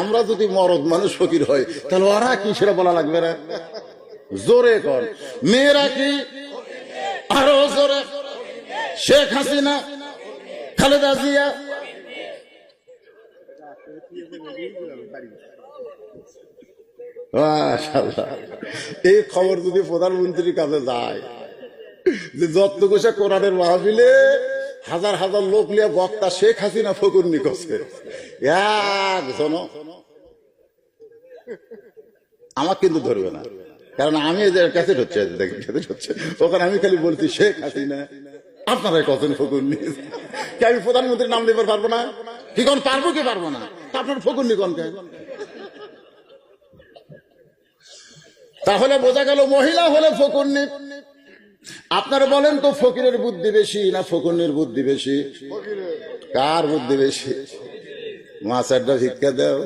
আমরা যদি মরদ মানুষ ফকির হয়, তাহলে ওরা কি সেটা বলা লাগবে না? জোরে কর। মেয়েরা কি আরও জোরে? শেখ হাসিনা, খালেদা জিয়া। এই খবর যদি প্রধানমন্ত্রীর কাছে যায়, যে যত্ন কোষা কোরআনের মাহফিলে হাজার হাজার লোক নিয়ে বক্তা শেখ হাসিনা ফকুর নিকছে। আমার কিন্তু ধরবে না। কারণ আমি ক্যাসেট হচ্ছে ক্যাসেট হচ্ছে। ওখানে আমি খালি বলছি, শেখ হাসিনা আপনারা কতদিন ফকুর নিয়ে আমি প্রধানমন্ত্রীর নাম নিতে পারব না? কি কোন পারব কি পারব না? আপনার ফকুর নিকন কে তাহলে বোঝা গেল মহিলা হলে ফকুর ফকুন্নি আপনারা বলেন তো ফকিরের বুদ্ধি বেশি না ফকুন্নির বুদ্ধি বেশি? কার বুদ্ধি বেশি? মাছ একটা ভিক্ষা দেও